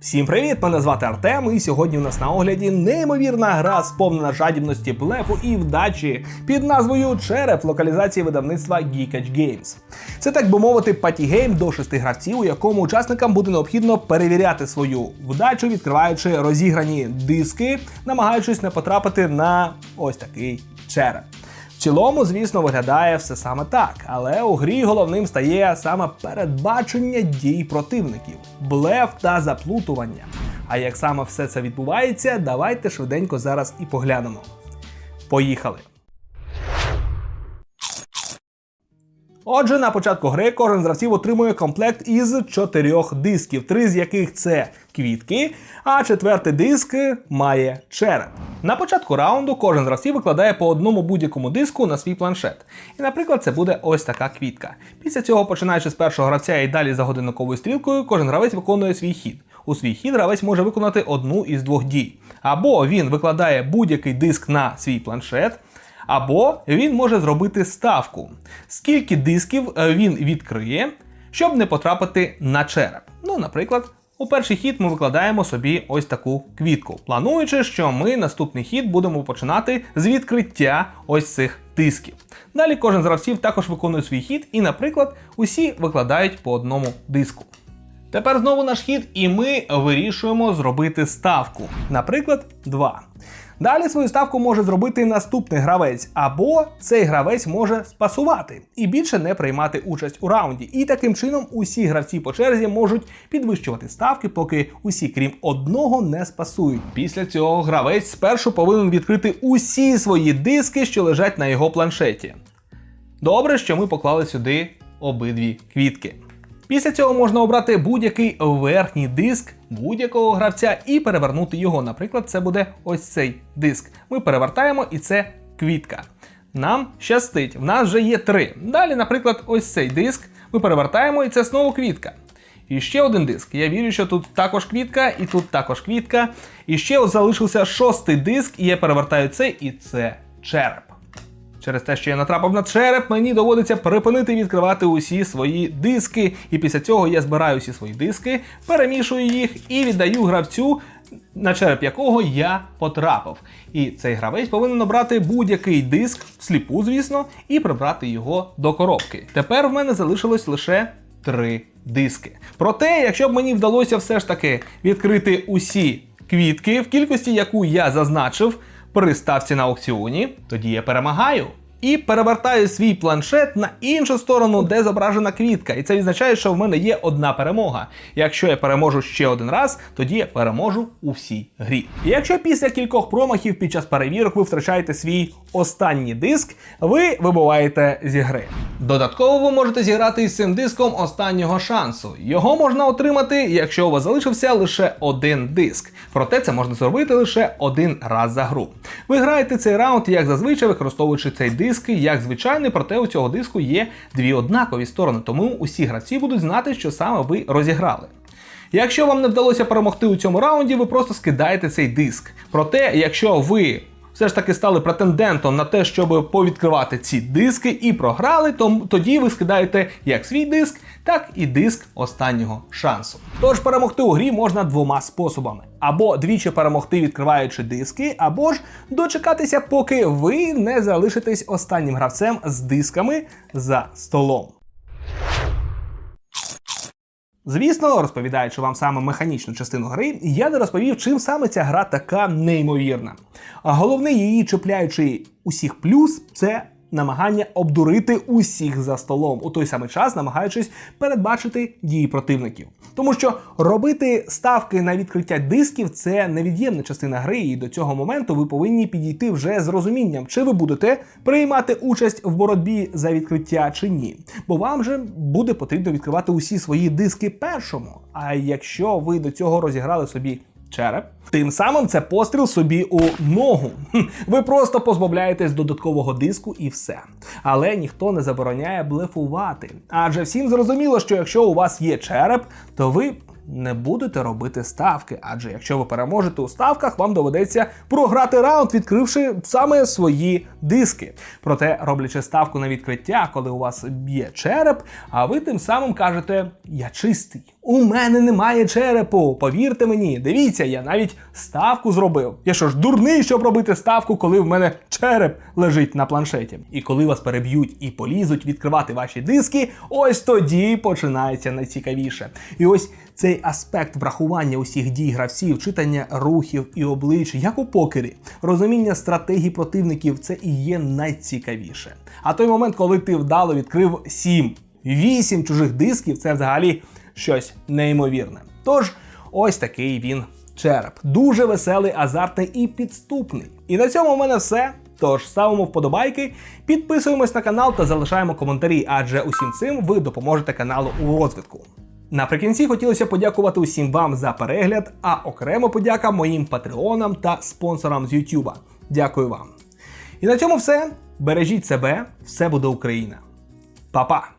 Всім привіт! Мене звати Артем, і сьогодні у нас на огляді неймовірна гра, сповнена жадібності, блефу і вдачі під назвою Череп локалізації видавництва Geekage Games. Це так би мовити, патігейм до шести гравців, у якому учасникам буде необхідно перевіряти свою вдачу, відкриваючи розіграні диски, намагаючись не потрапити на ось такий череп. В цілому, звісно, виглядає все саме так, але у грі головним стає саме передбачення дій противників, блеф та заплутування. А як саме все це відбувається, давайте швиденько зараз і поглянемо. Поїхали! Отже, на початку гри кожен з гравців отримує комплект із чотирьох дисків, три з яких це квітки, а четвертий диск має череп. На початку раунду кожен з гравців викладає по одному будь-якому диску на свій планшет. І, наприклад, це буде ось така квітка. Після цього, починаючи з першого гравця і далі за годинниковою стрілкою, кожен гравець виконує свій хід. У свій хід гравець може виконати одну із двох дій. Або він викладає будь-який диск на свій планшет. Або він може зробити ставку, скільки дисків е, він відкриє, щоб не потрапити на череп. Ну, наприклад, у перший хід ми викладаємо собі ось таку квітку, плануючи, що ми наступний хід будемо починати з відкриття ось цих тисків. Далі кожен з гравців також виконує свій хід, і, наприклад, усі викладають по одному диску. Тепер знову наш хід, і ми вирішуємо зробити ставку. Наприклад, 2. Далі свою ставку може зробити наступний гравець, або цей гравець може спасувати і більше не приймати участь у раунді. І таким чином усі гравці по черзі можуть підвищувати ставки, поки усі, крім одного, не спасують. Після цього гравець спершу повинен відкрити усі свої диски, що лежать на його планшеті. Добре, що ми поклали сюди обидві квітки. Після цього можна обрати будь-який верхній диск будь-якого гравця і перевернути його. Наприклад, це буде ось цей диск. Ми перевертаємо і це квітка. Нам щастить, в нас вже є три. Далі, наприклад, ось цей диск. Ми перевертаємо і це знову квітка. І ще один диск. Я вірю, що тут також квітка, і тут також квітка. І ще залишився шостий диск, і я перевертаю це, і це череп. Через те, що я натрапив на череп, мені доводиться припинити відкривати усі свої диски. І після цього я збираю всі свої диски, перемішую їх і віддаю гравцю, на череп якого я потрапив. І цей гравець повинен обрати будь-який диск, всліпу, звісно, і прибрати його до коробки. Тепер в мене залишилось лише три диски. Проте, якщо б мені вдалося все ж таки відкрити усі квітки в кількості, яку я зазначив при ставці на аукціоні, тоді я перемагаю. І перевертаю свій планшет на іншу сторону, де зображена квітка. І це відзначає, що в мене є одна перемога. Якщо я переможу ще один раз, тоді я переможу у всій грі. І якщо після кількох промахів під час перевірок ви втрачаєте свій останній диск, ви вибуваєте зі гри. Додатково ви можете зіграти із цим диском останнього шансу. Його можна отримати, якщо у вас залишився лише один диск. Проте це можна зробити лише один раз за гру. Ви граєте цей раунд, як зазвичай, використовуючи цей диск як звичайний, проте у цього диску є дві однакові сторони, тому усі гравці будуть знати, що саме ви розіграли. Якщо вам не вдалося перемогти у цьому раунді, ви просто скидаєте цей диск. Проте, якщо ви все ж таки стали претендентом на те, щоб повідкривати ці диски і програли, то тоді ви скидаєте як свій диск, так і диск останнього шансу. Тож перемогти у грі можна двома способами: або двічі перемогти, відкриваючи диски, або ж дочекатися, поки ви не залишитесь останнім гравцем з дисками за столом. Звісно, розповідаючи вам саме механічну частину гри, я не розповів, чим саме ця гра така неймовірна. А головний її чіпляючий усіх плюс це намагання обдурити усіх за столом, у той самий час намагаючись передбачити дії противників. Тому що робити ставки на відкриття дисків це невід'ємна частина гри, і до цього моменту ви повинні підійти вже з розумінням, чи ви будете приймати участь в боротьбі за відкриття чи ні. Бо вам же буде потрібно відкривати усі свої диски першому. А якщо ви до цього розіграли собі череп. Тим самим це постріл собі у ногу. Ви просто позбавляєтесь додаткового диску і все. Але ніхто не забороняє блефувати. Адже всім зрозуміло, що якщо у вас є череп, то ви. Не будете робити ставки, адже якщо ви переможете у ставках, вам доведеться програти раунд, відкривши саме свої диски. Проте, роблячи ставку на відкриття, коли у вас є череп, а ви тим самим кажете: Я чистий, У мене немає черепу. Повірте мені, дивіться, я навіть ставку зробив. Я що ж дурний, щоб робити ставку, коли в мене череп лежить на планшеті. І коли вас переб'ють і полізуть відкривати ваші диски, ось тоді починається найцікавіше. І ось цей аспект врахування усіх дій гравців, читання рухів і облич, як у покері, розуміння стратегій противників це і є найцікавіше. А той момент, коли ти вдало відкрив 7, 8 чужих дисків, це взагалі щось неймовірне. Тож, ось такий він череп. Дуже веселий, азартний і підступний. І на цьому в мене все. Тож ставимо вподобайки, підписуємось на канал та залишаємо коментарі, адже усім цим ви допоможете каналу у розвитку. Наприкінці хотілося подякувати усім вам за перегляд, а окремо подяка моїм патреонам та спонсорам з Ютуба. Дякую вам. І на цьому все. Бережіть себе, все буде Україна. Па-па!